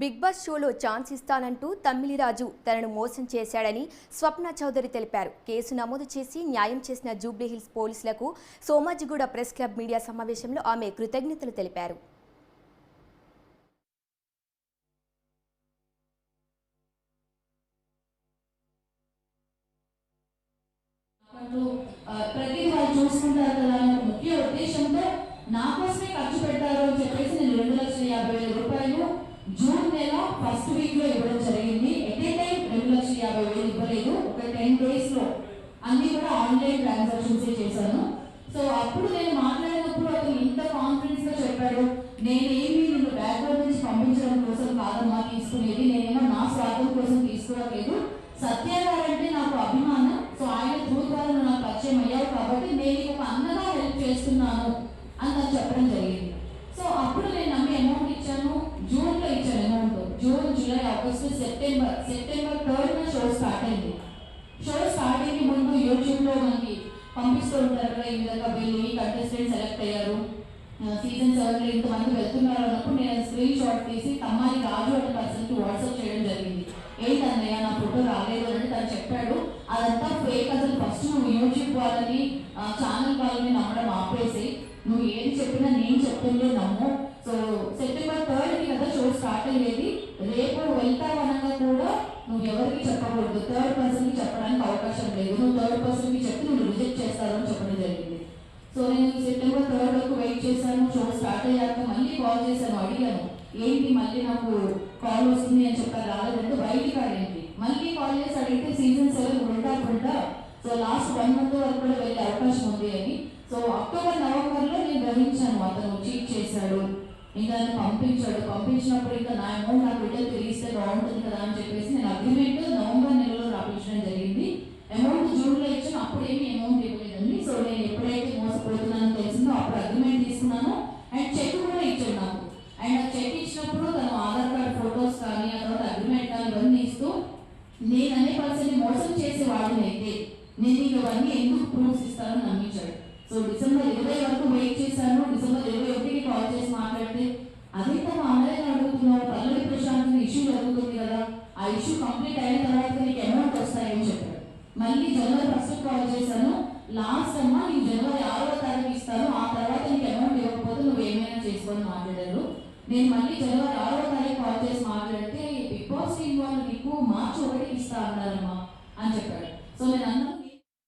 Big Boss షోలో chance ఇస్తానంటూ తమ్మిలిరాజు తనను మోసం చేశాడని స్వప్న చౌదరి తెలిపారు. కేసు నమోదు చేసి న్యాయం చేసిన జూబ్లీహిల్స్ పోలీసులకు సోమాజిగూడ ప్రెస్ క్లబ్ మీడియా సమావేశంలో ఆమె కృతజ్ఞతలు తెలిపారు. ప్రతి వాళ్ళు చూసుకుంటారు కదా ముఖ్య ఉద్దేశంతో నా కోసమే ఖర్చు పెట్టారు అని చెప్పేసి నేను రెండు లక్షల యాభై వేల రూపాయలు జూన్ నెల ఫస్ట్ వీక్లో ఇవ్వడం జరిగింది. ఎట్ ఏ టైం రెండు లక్షల యాభై వేలు ఇవ్వలేదు. ఒక టెన్ డేస్లో అన్ని కూడా ఆన్లైన్ ట్రాన్సాక్షన్స్ చేశాను. సో అప్పుడు నేను మాట్లాడినప్పుడు అతను ఇంత కాన్ఫిడెన్స్గా చెప్పాడు. నేనేమి నిన్ను బ్యాక్గ్రౌండ్ నుంచి పంపించడం కోసం కాదమ్మా తీసుకునేది నేనేమో నా స్వార్థం కోసం తీసుకోవట్లేదు. సత్య అంటే నాకు అభిమానం. సో ఆయన త్రూ ద్వారా నాకు పరిచయం అయ్యావు కాబట్టి నేను ఒక అన్నగా హెల్ప్ చేస్తున్నాను అని నాకు చెప్పడం జరిగింది. సో అప్పుడు నేను నమ్మి అమౌంట్ ఇచ్చాను జూన్లో ఇచ్చాను amount June July August September September third show start అయింది. షో స్టార్ట్ అయ్యే ముందు యూట్యూబ్లో మనకి పంపిస్తూ ఉంటారు కదా ఈ విధంగా వీళ్ళు ఈ కంటెస్టెంట్ సెలెక్ట్ అయ్యారు సీజన్ సెవెన్లో ఇంతమంది వెళ్తున్నారు అన్నప్పుడు నేను స్క్రీన్ షాట్ తీసి తమ్మాయి రాజు అనే పర్సన్కి వాట్సాప్ చేయడం జరిగింది. ఏంటన్నయ్య నా ఫోటో రాలేదు అని తను చెప్పాడు. అదంతా ఫేక్ అసలు ఫస్ట్ నువ్వు యూట్యూబ్ వాళ్ళని ఛానల్ వాళ్ళని నమ్మడం ఆపేసి నువ్వు ఏది చెప్పినా నేను చెప్తుండే నమ్ము సో సెప్టెంబర్ థర్డ్కి కదా షో స్టార్ట్ అయ్యేది. రేపు వెళ్తావు అనగా కూడా నువ్వు ఎవరికి చెప్పకూడదు. థర్డ్ పర్సన్కి చెప్పడానికి అవకాశం లేదు. నువ్వు థర్డ్ పర్సన్కి నువ్వు రిజెక్ట్ చేస్తావు అని చెప్పడం జరిగింది. సో నేను సెప్టెంబర్ థర్డ్ వరకు వెయిట్ చేశాను. షో స్టార్ట్ అయ్యాక మళ్ళీ కాల్ చేశాను. అడిగాను ఏంటి మళ్ళీ నాకు కాల్ వస్తుంది అని చెప్పారు రాలేదంటే బయటికి అడిగింది మళ్ళీ కాల్ చేసి అడిగితే సీజన్ సెవెన్ ఉంటా ఉంటా సో లాస్ట్ వన్ మంత్ వరకు కూడా వెళ్ళే అవకాశం ఉంది అని. సో అక్టోబర్ నవంబర్లో నేను గ్రహించాను అతను చీట్ చేశాడు. ఇంకా నన్ను పంపించాడు. పంపించినప్పుడు ఇంకా నా అమౌంట్ నా రిటర్న్ తెలిస్తే బాగుంటుంది కదా అని చెప్పేసి నేను అగ్రిమెంట్ నవంబర్ నెలలో రాపించడం జరిగింది. అమౌంట్ జూన్లో ఇచ్చాను. అప్పుడు ఏమి అమౌంట్ ఇవ్వలేదండి. సో నేను ఎప్పుడైతే మోసపోతున్నానో తెలిసిందో అప్పుడు అగ్రిమెంట్ తీసుకున్నాను. అండ్ చెక్ కూడా ఇచ్చాడు నాకు. అండ్ ఆ చెక్ ఇచ్చినప్పుడు తను ఆధార్ కార్డ్ ఫొటోస్ కానీ ఆ తర్వాత అగ్రిమెంట్ కానీ ఇవన్నీ ఇస్తూ నేను అనే పర్సన్ని మోసం చేసే వాడిని అయితే నేను ఇవన్నీ ఎందుకు ప్రూఫ్స్ ఇస్తానని నమ్మించాడు. సో డిసెంబర్ ఇరవై చేశాను. డిసెంబర్ ఇరవై ఒకటికి కాల్ చేసి మాట్లాడితే అదే తను ఆన్లైన్ అడుగుతున్నావు పల్లవి ప్రశాంత్ ఇష్యూ జరుగుతుంది కదా. ఆ ఇష్యూ కంప్లీట్ అయిన తర్వాత నీకు అమౌంట్ వస్తాయని చెప్పాడు. మళ్ళీ జనవరి ఫస్ట్ కాల్ చేశాను. లాస్ట్ అమ్మా నీకు జనవరి ఆరవ తారీఖు ఇస్తాను. ఆ తర్వాత నీకు అమౌంట్ ఇవ్వకపోతే నువ్వు ఏమైనా చేసుకొని మాట్లాడారు. నేను మళ్ళీ జనవరి ఆరవ తారీఖు కాల్ చేసి మాట్లాడితే బిగ్ బాస్ టీం వాళ్ళు నీకు మార్చి ఒకటి ఇస్తా అన్నారమ్మా అని చెప్పాడు. సో నేను అన్నాను